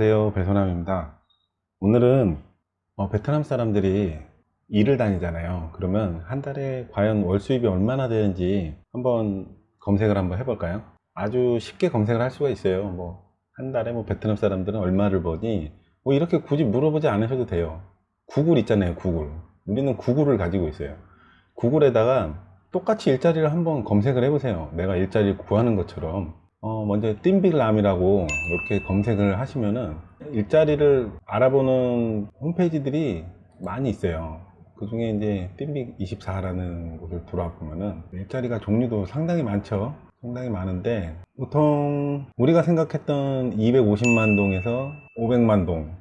안녕하세요. 배소남입니다. 오늘은 어, 베트남 사람들이 일을 다니잖아요. 그러면 한 달에 과연 월 수입이 얼마나 되는지 한번 검색을 한번 해볼까요? 아주 쉽게 검색을 할 수가 있어요. 뭐 한 달에 뭐 베트남 사람들은 얼마를 버니? 뭐 이렇게 굳이 물어보지 않으셔도 돼요. 구글 있잖아요 구글. 우리는 구글을 가지고 있어요. 구글에다가 똑같이 일자리를 한번 검색을 해보세요. 내가 일자리 구하는 것처럼 어, 먼저 띵빅람이라고 이렇게 검색을 하시면은 일자리를 알아보는 홈페이지들이 많이 있어요. 그 중에 이제 띵빅24라는 곳을 들어와 보면은 일자리가 종류도 상당히 많죠. 상당히 많은데 보통 우리가 생각했던 250만 동에서 500만 동,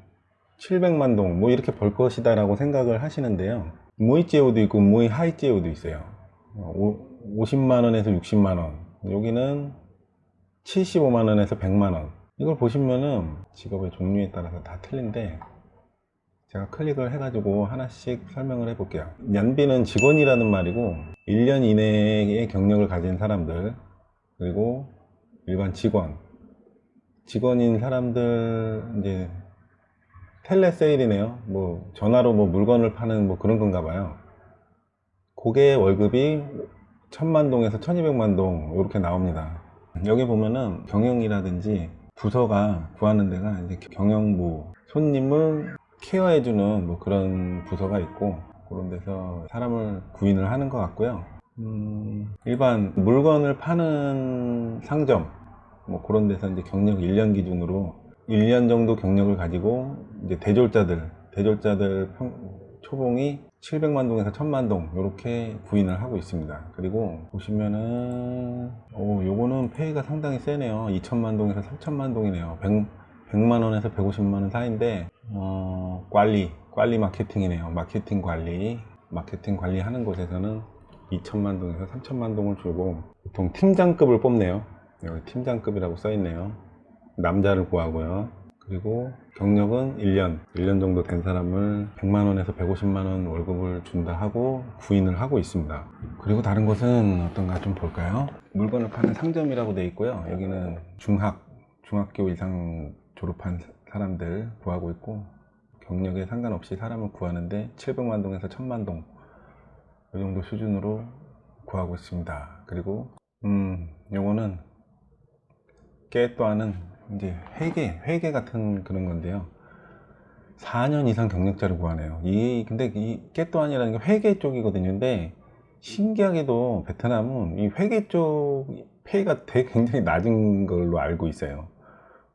700만 동 뭐 이렇게 벌 것이다 라고 생각을 하시는데요. 무이제오도 있고 무이 하이제오도 있어요. 어, 오- 50만 원에서 60만 원. 여기는 75만원에서 100만원. 이걸 보시면은 직업의 종류에 따라서 다 틀린데 제가 클릭을 해가지고 하나씩 설명을 해볼게요. 연비는 직원이라는 말이고 1년 이내의 경력을 가진 사람들 그리고 일반 직원. 직원인 사람들 이제 텔레세일이네요. 뭐 전화로 뭐 물건을 파는 뭐 그런 건가 봐요. 그게 월급이 천만 동에서 천이백만 동 이렇게 나옵니다 여기 보면은 경영이라든지 부서가 구하는 데가 이제 경영부 손님을 케어해주는 뭐 그런 부서가 있고 그런 데서 사람을 구인을 하는 것 같고요. 음, 일반 물건을 파는 상점 뭐 그런 데서 이제 경력 1년 기준으로 1년 정도 경력을 가지고 이제 대졸자들 대졸자들 평- 초봉이 700만 동에서 1000만 동 이렇게 구인을 하고 있습니다. 그리고 보시면은 오 요거는 페이가 상당히 세네요. 2천만 동에서 3천만 동이네요. 100, 100 만 원에서 150만 원 사이인데 어, 관리 관리 마케팅이네요. 마케팅 관리 마케팅 관리하는 곳에서는 2천만 동에서 3천만 동을 주고 보통 팀장급을 뽑네요. 여기 팀장급이라고 써 있네요. 남자를 구하고요. 그리고 경력은 1년, 1년 정도 된 사람을 100만원에서 150만원 월급을 준다 하고 구인을 하고 있습니다. 그리고 다른 곳은 어떤가 좀 볼까요? 물건을 파는 상점이라고 되어 있고요. 여기는 중학, 중학교 이상 졸업한 사람들 구하고 있고 경력에 상관없이 사람을 구하는데 700만 동에서 1000만 동 이 정도 수준으로 구하고 있습니다. 그리고 음, 요거는 깨 또한은 이제 회계, 회계 같은 그런 건데요. 4년 이상 경력자를 구하네요. 이, 근데 이 깨또한이라는 게 회계 쪽이거든요. 근데 신기하게도 베트남은 이 회계 쪽 페이가 되게 굉장히 낮은 걸로 알고 있어요.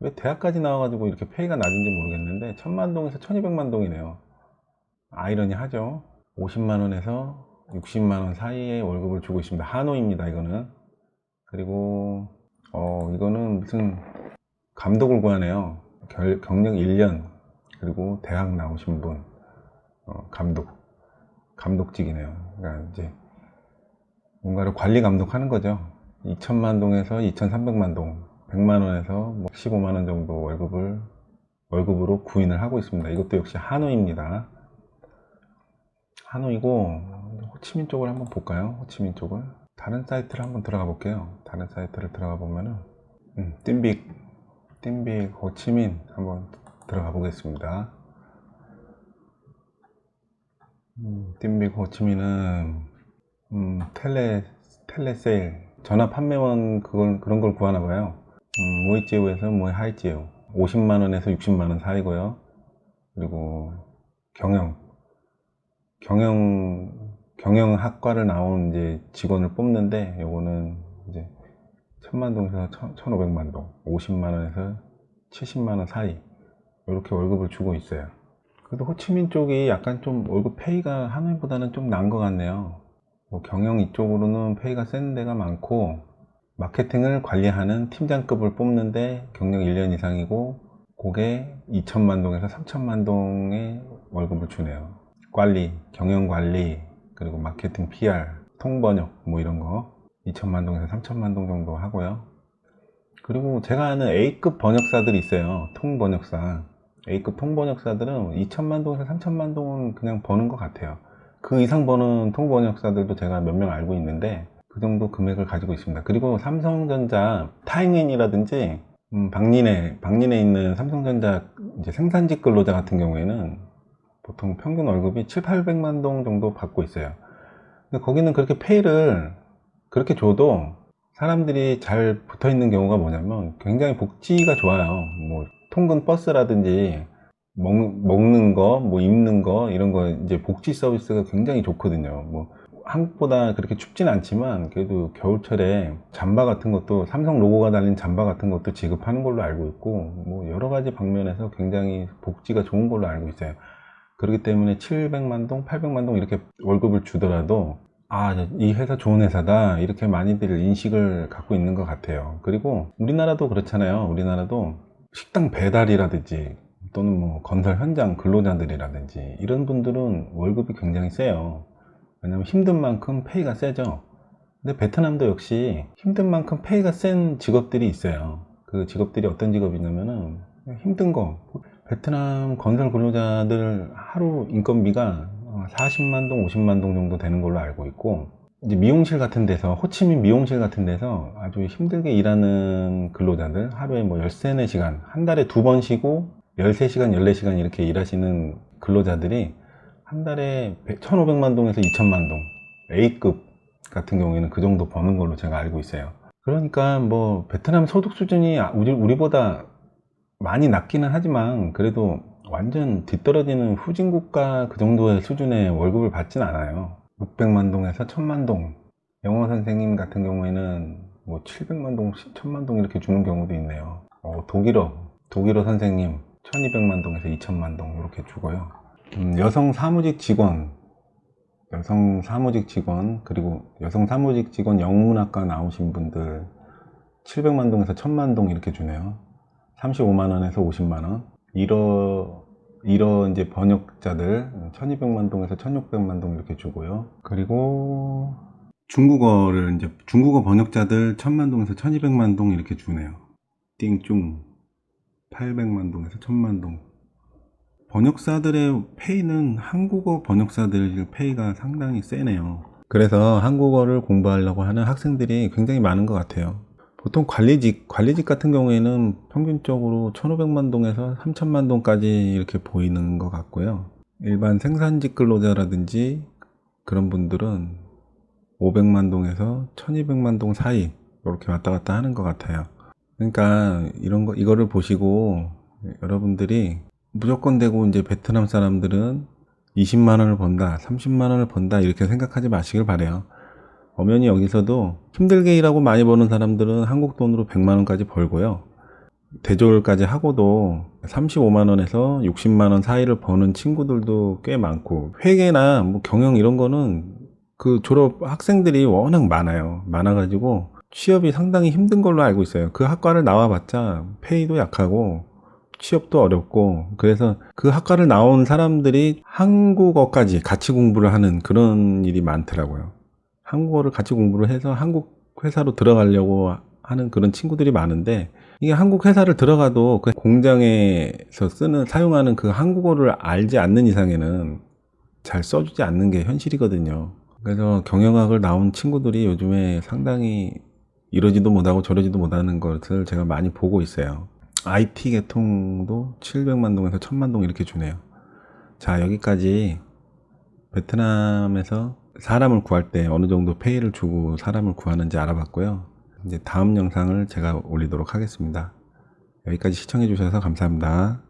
왜 대학까지 나와가지고 이렇게 페이가 낮은지 모르겠는데, 천만 동에서 천이백만 동이네요. 아이러니 하죠. 50만 원에서 60만 원 사이의 월급을 주고 있습니다. 하노입니다, 이거는. 그리고, 어, 이거는 무슨 감독을 구하네요. 결- 경력 1년 그리고 대학 나오신 분 어, 감독 감독직이네요. 그러니까 이제 뭔가를 관리 감독하는 거죠. 2천만 동에서 2,300만 동, 100만 원에서 뭐 15만 원 정도 월급을 월급으로 구인을 하고 있습니다. 이것도 역시 하노이입니다. 하노이고 호치민 쪽을 한번 볼까요? 호치민 쪽을 다른 사이트를 한번 들어가 볼게요. 다른 사이트를 들어가 보면은 음, 띵빅 띵빅 호치민 한번 들어가 보겠습니다. 음, 띵빅 호치민은 음, 텔레 텔레세일 전화 판매원 그걸 그런 걸 구하나 봐요. 음, 모이제우에서 모이 하이제우 50만 원에서 60만 원 사이고요. 그리고 경영 경영 경영학과를 나온 이제 직원을 뽑는데 요거는 이제 천만 동에서 천, 1,500만 동, 50만 원에서 70만 원 사이 이렇게 월급을 주고 있어요. 그래도 호치민 쪽이 약간 좀 월급 페이가 하노이보다는 좀 나은 것 같네요. 뭐 경영 이쪽으로는 페이가 센 데가 많고 마케팅을 관리하는 팀장급을 뽑는데 경력 1년 이상이고 그게 2천만 동에서 3천만 동의 월급을 주네요. 관리, 경영 관리, 그리고 마케팅 PR, 통번역 뭐 이런 거 2천만 동에서 3천만 동 정도 하고요. 그리고 제가 아는 A급 번역사들이 있어요. 통번역사. A급 통번역사들은 2천만 동에서 3천만 동은 그냥 버는 것 같아요. 그 이상 버는 통번역사들도 제가 몇 명 알고 있는데 그 정도 금액을 가지고 있습니다. 그리고 삼성전자 타잉인이라든지 음, 박린에 박린에 있는 삼성전자 이제 생산직 근로자 같은 경우에는 보통 평균 월급이 7, 800만 동 정도 받고 있어요. 근데 거기는 그렇게 페이를 그렇게 줘도 사람들이 잘 붙어 있는 경우가 뭐냐면 굉장히 복지가 좋아요. 뭐 통근 버스라든지 먹, 먹는 거, 뭐 입는 거 이런 거 이제 복지 서비스가 굉장히 좋거든요. 뭐 한국보다 그렇게 춥진 않지만 그래도 겨울철에 잠바 같은 것도 삼성 로고가 달린 잠바 같은 것도 지급하는 걸로 알고 있고 뭐 여러 가지 방면에서 굉장히 복지가 좋은 걸로 알고 있어요. 그렇기 때문에 700만 동, 800만 동 이렇게 월급을 주더라도 아, 이 회사 좋은 회사다. 이렇게 많이들 인식을 갖고 있는 것 같아요. 그리고 우리나라도 그렇잖아요. 우리나라도 식당 배달이라든지 또는 뭐 건설 현장 근로자들이라든지 이런 분들은 월급이 굉장히 세요. 왜냐면 힘든 만큼 페이가 세죠. 근데 베트남도 역시 힘든 만큼 페이가 센 직업들이 있어요. 그 직업들이 어떤 직업이냐면은 힘든 거. 베트남 건설 근로자들 하루 인건비가 40만 동, 50만 동 정도 되는 걸로 알고 있고 이제 미용실 같은 데서 호치민 미용실 같은 데서 아주 힘들게 일하는 근로자들 하루에 뭐 13, 4시간 한 달에 두 번 쉬고 13시간, 14시간 이렇게 일하시는 근로자들이 한 달에 1,500만 동에서 2천만 동 A급 같은 경우에는 그 정도 버는 걸로 제가 알고 있어요. 그러니까 뭐 베트남 소득 수준이 우리, 우리보다 많이 낮기는 하지만 그래도 완전 뒤떨어지는 후진국가 그 정도의 수준의 월급을 받진 않아요. 600만 동에서 1000만 동. 영어 선생님 같은 경우에는 뭐 700만 동, 1000만 동 이렇게 주는 경우도 있네요. 어, 독일어, 독일어 선생님 1200만 동에서 2000만 동 이렇게 주고요. 음, 여성 사무직 직원, 여성 사무직 직원, 그리고 여성 사무직 직원 영문학과 나오신 분들 700만 동에서 1000만 동 이렇게 주네요. 35만 원에서 50만 원. 이러 이러 이제 번역자들 1200만 동에서 1600만 동 이렇게 주고요. 그리고 중국어를 이제 중국어 번역자들 1000만 동에서 1200만 동 이렇게 주네요. 띵중 800만 동에서 1000만 동. 번역사들의 페이는 한국어 번역사들 페이가 상당히 세네요. 그래서 한국어를 공부하려고 하는 학생들이 굉장히 많은 것 같아요. 보통 관리직, 관리직 같은 경우에는 평균적으로 1500만 동에서 3000만 동까지 이렇게 보이는 것 같고요. 일반 생산직 근로자라든지 그런 분들은 500만 동에서 1200만 동 사이 이렇게 왔다 갔다 하는 것 같아요. 그러니까 이런 거, 이거를 보시고 여러분들이 무조건 되고 이제 베트남 사람들은 20만 원을 번다, 30만 원을 번다 이렇게 생각하지 마시길 바래요. 엄연히 여기서도 힘들게 일하고 많이 버는 사람들은 한국 돈으로 100만 원까지 벌고요. 대졸까지 하고도 35만 원에서 60만 원 사이를 버는 친구들도 꽤 많고 회계나 뭐 경영 이런 거는 그 졸업 학생들이 워낙 많아요. 많아가지고 취업이 상당히 힘든 걸로 알고 있어요. 그 학과를 나와봤자 페이도 약하고 취업도 어렵고 그래서 그 학과를 나온 사람들이 한국어까지 같이 공부를 하는 그런 일이 많더라고요. 한국어를 같이 공부를 해서 한국 회사로 들어가려고 하는 그런 친구들이 많은데 이게 한국 회사를 들어가도 그 공장에서 쓰는 사용하는 그 한국어를 알지 않는 이상에는 잘 써주지 않는 게 현실이거든요. 그래서 경영학을 나온 친구들이 요즘에 상당히 이러지도 못하고 저러지도 못하는 것을 제가 많이 보고 있어요. IT 계통도 700만 동에서 1000만 동 이렇게 주네요. 자, 여기까지 베트남에서 사람을 구할 때 어느 정도 페이를 주고 사람을 구하는지 알아봤고요. 이제 다음 영상을 제가 올리도록 하겠습니다. 여기까지 시청해 주셔서 감사합니다.